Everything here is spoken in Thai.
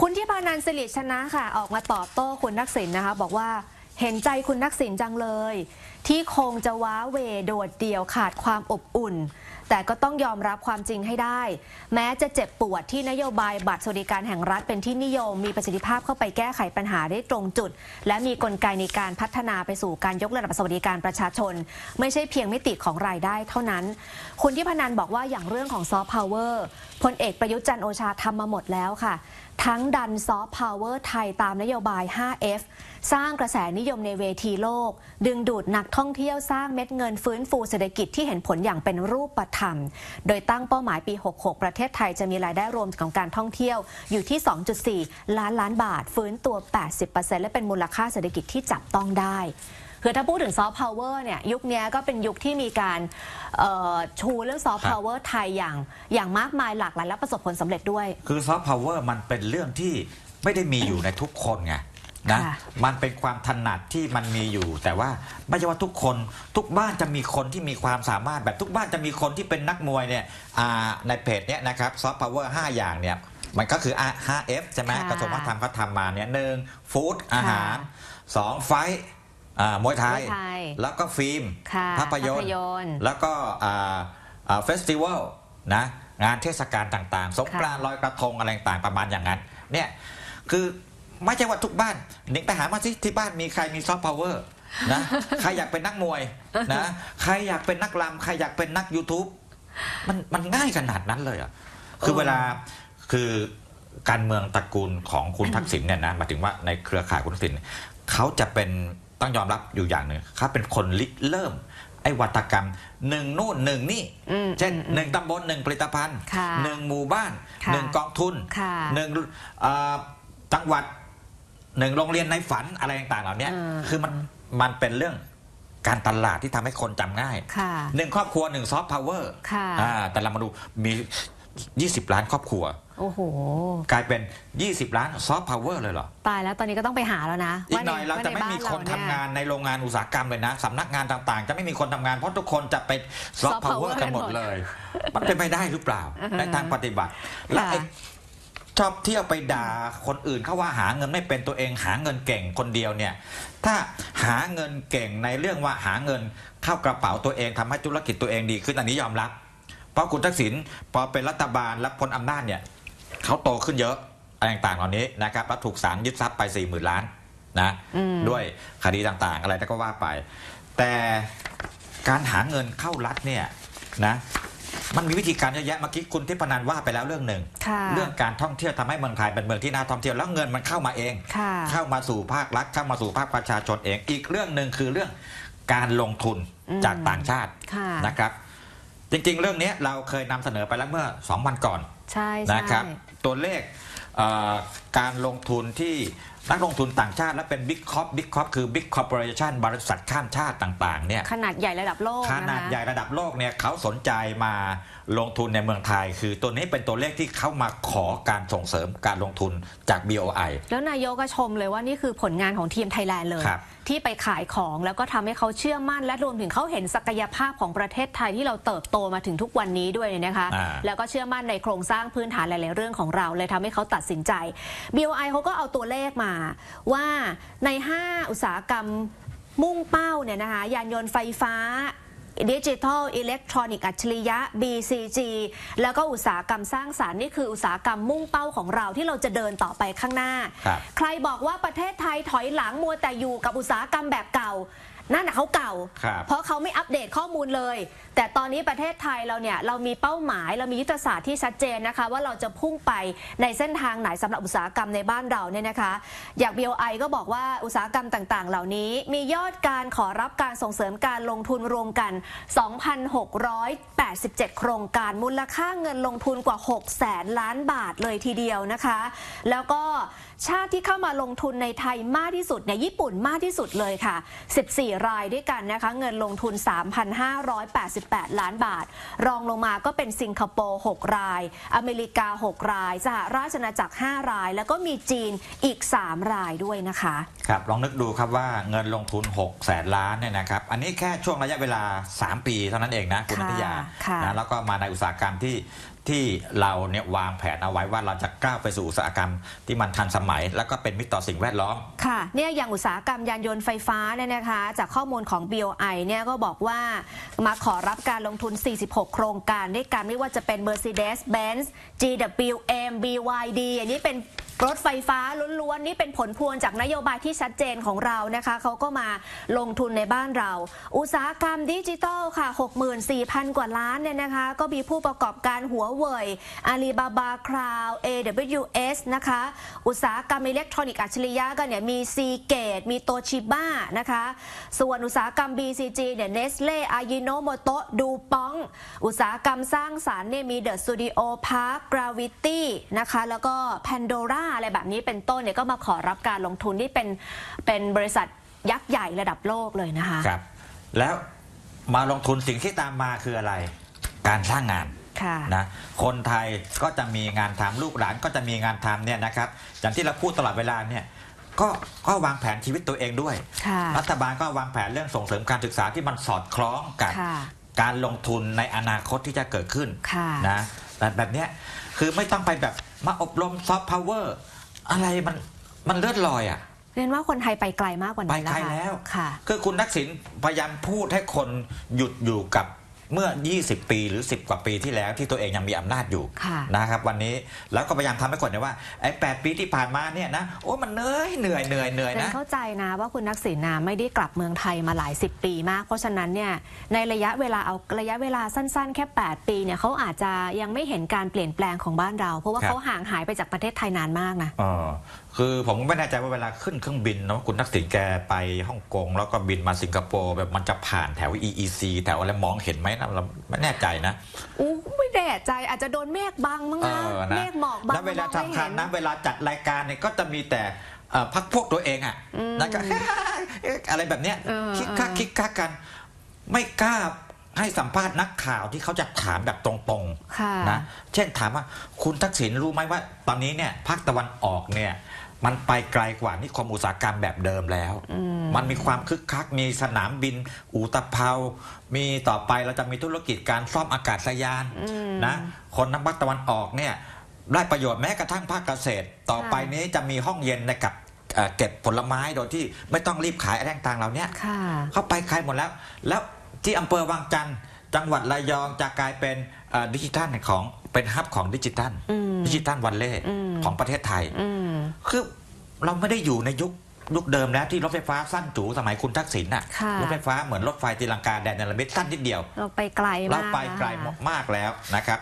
คุณที่พานันสิริชนะค่ะ ออกมาตอบโต้คุณทักษิณนะคะ บอกว่าเห็นใจคุณทักษิณจังเลย ที่คงจะว้าเวโดดเดี่ยวขาดความอบอุ่น แต่ก็ต้องยอมรับความจริงให้ได้ แม้จะเจ็บปวดที่นโยบายบัตรสวัสดิการแห่งรัฐเป็นที่นิยม มีประสิทธิภาพเข้าไปแก้ไขปัญหาได้ตรงจุด และมีกลไกในการพัฒนาไปสู่การยกระดับสวัสดิการประชาชน ไม่ใช่เพียงมิติของรายได้เท่านั้น คุณที่พนันบอกว่าอย่างเรื่องของซอฟต์พาวเวอร์พลเอกประยุทธ์จันโอชาทำมาหมดแล้วค่ะ ทั้งดันซอฟต์พาวเวอร์ไทยตามนโยบาย 5F สร้างกระแสนิยมในเวทีโลก ดึงดูดนักท่องเที่ยวสร้างเม็ดเงินฟื้นฟูเศรษฐกิจที่เห็นผลอย่างเป็นรูปธรรมโดยตั้งเป้าหมายปี 66 ประเทศไทยจะมีรายได้รวมของการท่องเที่ยวอยู่ที่ 2.4 ล้านล้านบาท ฟื้นตัว 80%และเป็นมูลค่าเศรษฐกิจที่จับต้องได้คือถ้าพูดถึงซอฟต์พาวเวอร์เนี่ยยุคนี้ก็เป็นยุคที่มีการเอ่อชูเรื่องซอฟต์พาวเวอร์ไทยอย่างอย่างมากมายหลากหลายและประสบผลสำเร็จด้วย คือซอฟต์พาวเวอร์มันเป็นเรื่องที่ไม่ได้มีอยู่ในทุกคนไง นะค่ะมันเป็นความถนัดที่มันมีอยู่ แต่ว่าไม่ใช่ว่าทุกคนทุกบ้านจะมีคนที่มีความสามารถแบบทุกบ้านจะมีคนที่เป็นนักมวยเนี่ยอ่าในเพจเนี้ยนะครับซอฟต์พาวเวอร์5อย่างเนี่ยมันก็คือ 5F ใช่ไหมค่ะกระทรวงวัฒนธรรมเขาทำมาเนี่ยหนึ่งฟู้ดอาหารสองไฟท์อ่ามวยไทยมวยไทย แล้วก็ฟิล์มค่ะภาพยนตภาพร์ยนตร์ แล้วก็เฟสติวัลนะงานเทศกาลต่างๆ สงกรานต์ลอยกระทงอะไรต่างๆประมาณอย่างนั้นเนี่ยคือ ไม่ใช่ว่าทุกบ้านนิงไปหามาสิที่บ้านมีใครมีซอฟต์พาวเวอร์นะใครอยากเป็นนักมวยนะใครอยากเป็นนักรำใครอยากเป็นนัก YouTube มันมันง่ายขนาดนั้นเลยอะคือเออเวลาคือการเมืองตระกูลของคุณทักษิณเนี่ยนะหมายถึงว่าในเครือข่ายคุณทักษิณเนี่ยเขาจะเป็นต้องยอมรับอยู่อย่างหนึ่งเขาเป็นคนริเริ่ม ไอ้วัตกรรมหนึ่งนู่นหนึ่งนี่อืมเช่นอืมหนึ่งตำบลหนึ่งผลิตภัณฑ์ค่ะหนึ่งหมู่บ้านค่ะหนึ่งกองทุนค่ะหนึ่งเอ่อจังหวัด หนึ่งโรงเรียนในฝันอะไรต่างๆเหล่านี้เออคือมันมันเป็นเรื่องการตลาดที่ทำให้คนจำง่ายค่ะหนึ่งครอบครัวหนึ่งซอฟต์พาวเวอร์ค่ะแต่เรามาดูมี 20 ล้านครอบครัวโอ้โห กลายเป็น 20 ล้านซอฟต์พาวเวอร์เลยเหรอ ตายแล้วตอนนี้ก็ต้องไปหาแล้วนะ อีกว่หน่อยใเราจะไม่ว่มีใบ้คนทำเยงานในโรงงานอุตสาหกรรมเลยนะสำนักงานต่างๆ จะไม่มีคนทำงานเพราะทุกคนจะไปซอฟ soft ต์พาวเวอ power ร์กันหมดกันหมดเลย มันเป็นไปได้หรือเปล่าอือฮะในทางปฏิบัติ และไอ้ชอบเที่ยวไปด่าคนอื่นเขาว่าหาเงินไม่เป็นตัวเองหาเงินเก่งคนเดียวเนี่ย ถ้าหาเงินเก่งในเรื่องว่าหาเงินเข้ากระเป๋าตัวเองทำให้ธุรกิจตัวเองดีขึ้นอันนี้ยอมรับ เพราะคุณทักษิณพอเป็นรัฐบาลและพ้นอำนาจเนี่ยเขาโตขึ้นเยอะอะไรต่างๆเหล่านี้นะครับแล้วถูกศาลยึดทรัพย์ไป4ี่หมื่นล้านนะอืมด้วยคดีต่างๆ อะไรก็ว่าไป แต่การหาเงินเข้ารัฐเนี่ยนะ มันมีวิธีการเยอะแยะเมื่อกี้คุณทิพนันว่าไปแล้วเรื่องหนึ่ง ค่ะเรื่องการท่องเที่ยวทำให้เมืองไทยเป็นเมืองที่น่าท่องเที่ยวแล้วเงินมันเข้ามาเอง ค่ะ เข้ามาสู่ภาครัฐเข้ามาสู่ภาคประชาชนเอง อีกเรื่องหนึ่งคือเรื่องการลงทุนอืม จากต่างชาติค่ะ นะครับ จริงๆ เรื่องนี้เราเคยนำเสนอไปแล้วเมื่อสองวันก่อน ใช่ใช่ นะครับตัวเลขเอ่อการลงทุนที่ นักลงทุนต่างชาติและเป็นบิ๊กคอปบิ๊กคอปคือบิ๊กคอร์ปอเรชันบริษัทข้ามชาติต่างๆเนี่ยขนาดใหญ่ระดับโลกขนะคะนาดใหญ่ระดับโลกเนี่ยเขาสนใจมาลงทุนในเมืองไทย คือตัวนี้เป็นตัวเลขที่เข้ามาขอการส่งเสริมการลงทุนจาก BOI แล้วนายกก็ชมเลยว่านี่คือผลงานของทีมไทยแลนด์เลยครับที่ไปขายของแล้วก็ทำให้เขาเชื่อมั่น และรวมถึงเขาเห็นศักยภาพของประเทศไทยที่เราเติบโตมาถึงทุกวันนี้ด้วยเนี่ยนะคะอ่าแล้วก็เชื่อมั่นในโครงสร้างพื้นฐานหลาย ๆ เรื่องของเราเลยทำให้เขาตัดสินใจ BOI เขาก็เอาตัวเลขมาว่าใน 5 อุตสาหกรรมมุ่งเป้าเนี่ยนะคะยานยนต์ไฟฟ้าดิจิทัลอิเล็กทรอนิกส์อัจฉริยะ BCG แล้วก็อุตสาหกรรมสร้างสารรค์นี่คืออุตสาหกรรมมุ่งเป้าของเราที่เราจะเดินต่อไปข้างหน้าครับใครบอกว่าประเทศไทยถอยหลังมัวแต่อยู่กับอุตสาหกรรมแบบเก่า นั่นน่ะเขาเก่า ครับ เพราะเขาไม่อัปเดตข้อมูลเลย แต่ตอนนี้ประเทศไทยเราเนี่ยเรามีเป้าหมายเรามียุทธศาสตร์ที่ชัดเจนนะคะ ว่าเราจะพุ่งไปในเส้นทางไหนสำหรับอุตสาหกรรมในบ้านเราเนี่ยนะคะ อย่าง BOI ก็บอกว่าอุตสาหกรรมต่างๆ เหล่านี้ มียอดการขอรับการส่งเสริมการลงทุนรวมกัน 2,687 โครงการมูลค่าเงินลงทุนกว่า6แสนล้านบาทเลยทีเดียวนะคะ แล้วก็ชาติที่เข้ามาลงทุนในไทยมากที่สุดเนี่ยญี่ปุ่นมากที่สุดเลยค่ะ 14รายด้วยกันนะคะ เงินลงทุน 3,588 ล้านบาท รองลงมาก็เป็นสิงคโปร์ 6 ราย อเมริกา 6 ราย สหราชอาณาจักร 5 ราย แล้วก็มีจีนอีก 3 รายด้วยนะคะ ครับ ลองนึกดูครับว่าเงินลงทุน 6 แสนล้านเนี่ยนะครับ อันนี้แค่ช่วงระยะเวลา 3 ปีเท่านั้นเองนะคุณค่ะนัทยาค่ะนะแล้วก็มาในอุตสาหกรรมที่ที่เราเนี่ยวางแผนเอาไว้ว่าเราจะก้าวไปสู่อุตสาหกรรมที่มันทันสมัย แล้วก็เป็นมิตรต่อสิ่งแวดล้อม ค่ะเนี่ยอย่างอุตสาหกรรมยานยนต์ไฟฟ้าเนี่ยนะคะจากข้อมูลของ BOI เนี่ยก็บอกว่ามาขอรับการลงทุน 46 โครงการด้วยกันไม่ว่าจะเป็น Mercedes-Benz GWM BYD อันนี้เป็น รถไฟฟ้าล้วนๆนี่เป็นผลพวงจากนโยบายที่ชัดเจนของเรานะคะเขาก็มาลงทุนในบ้านเรา อุตสาหกรรมดิจิทัลค่ะ 64,000 กว่าล้านเนี่ยนะคะ ก็มีผู้ประกอบการหัวเว่ยอาลีบาบาคราว AWS นะคะ อุตสาหกรรมอิเล็กทรอนิกส์อัจฉริยะก็เนี่ยมีซีเกตมีโตชิบ้านะคะ ส่วนอุตสาหกรรม BCG เนี่ยเนสเล่อายิโนโมโตะดูปอง อุตสาหกรรมสร้างสารรค์เนี่ยมีเดอะสตูดิโอพาร์คกราวิตี้นะคะแล้วก็แพนโดราอะไรแบบนี้เป็นต้นเนี่ยก็มาขอรับการลงทุนที่เป็นเป็นบริษัทยักษ์ใหญ่ระดับโลกเลยนะคะ ครับ แล้วมาลงทุนสิ่งที่ตามมาคืออะไร การสร้างงานค่ะ นะคนไทยก็จะมีงานทำลูกหลานก็จะมีงานทำเนี่ยนะครับอย่างที่เราพูดตลอดเวลาเนี่ยก็ก็วางแผนชีวิตตัวเองด้วย ค่ะ รัฐบาลก็วางแผนเรื่องส่งเสริมการศึกษาที่มันสอดคล้องกับค่ะ การลงทุนในอนาคตที่จะเกิดขึ้นค่ะ นะแต่แบบเนี้ยคือไม่ต้องไปแบบ มาอบรมซอฟต์พาวเวอร์อะไรมันมันเลื่อนลอยอะเรียนว่าคนไทยไปไกลมากกว่าไปนั้นไกลนะคะแล้วค่ะ คือคุณทักษิณพยายามพูดให้คนหยุดอยู่กับ เมื่อ 20 ปีหรือ 10 กว่าปีที่แล้วที่ตัวเองยังมีอำนาจอยู่ค่ะนะครับวันนี้แล้วก็พยายามทำให้คนเห็นว่าไอ้แปีที่ผ่านมาเนี่ยนะโอ้มันเหนื่อยเหนื่อยเหนื่อยเหนื่อยเรนนะ เข้าใจนะว่าคุณนักษิณนะไม่ได้กลับเมืองไทยมาหลายสิบปีมาก เพราะฉะนั้นเนี่ยในระยะเวลาเอาระยะเวลาสั้นๆ แค่ 8 ปีเนี่ยเขาอาจจะยังไม่เห็นการเปลี่ยนแปลงของบ้านเรา เพราะว่าครับ เขาห่างหายไปจากประเทศไทยนานมากนะ เออคือผมก็ไม่แน่ใจว่าเวลาขึ้นเครื่องบินเนาะคุณทักษิณแกไปฮ่องกงแล้วก็บินมาสิงคโปร์แบบมันจะผ่านแถว EEC แถวอะไรมองเห็นไหมนะเราไม่แน่ใจนะอู้ไม่แน่ใจอาจจะโดนเมฆบังมั้งเอนะอนะเมฆหมอกบังแล้วเวลามองไม่ทำคัเห็ญนนะเวลาจัดรายการเนี่ยก็จะมีแต่เอ่อพักพวกตัวเองอะอืมนะก็อะไรแบบเนี้ยเออคิกคักเออคิกคักกัน ไม่กล้าให้สัมภาษณ์นักข่าวที่เขาจะถามแบบตรงค่ะๆนะเช่นถามว่าคุณทักษิณรู้ไหมว่า ตอนนี้เนี่ยภาคตะวันออกเนี่ย มันไปไกลกว่านิคมอุตสาหกรรมแบบเดิมแล้วอืมมันมีความคึกคัก มีสนามบิน อูตะเภา มีต่อไปเราจะมีธุรกิจการซ่อมอากาศยานอืมนะคนทางภาคตะวันออกเนี่ยได้ประโยชน์แม้กระทั่งภาคเกษตร ต่อไปนี้จะมีห้องเย็นในกับเอ่อเก็บผลไม้โดยที่ไม่ต้องรีบขายอะไรต่างๆเหล่าเนี้ยค่ะเข้าไปไกลหมดแล้ว แล้วที่อำเภอวังจันทร์จังหวัดระยองจะกลายเป็นเอ่อดิจิทัลของเป็นฮับของดิจิทัลอืมดิจิทัลวันเล่อืมของประเทศไทยอืม คือเราไม่ได้อยู่ในยุคยุคเดิมแล้วที่รถไฟฟ้าสั้นจูสมัยคุณทักษิณน่ะค่ะ รถไฟฟ้าเหมือนรถไฟตีลังกาแดนเนลมิตสั้นนิดเดียว เราไปไกลเรามากไปนะคะไกลมากแล้วนะครับ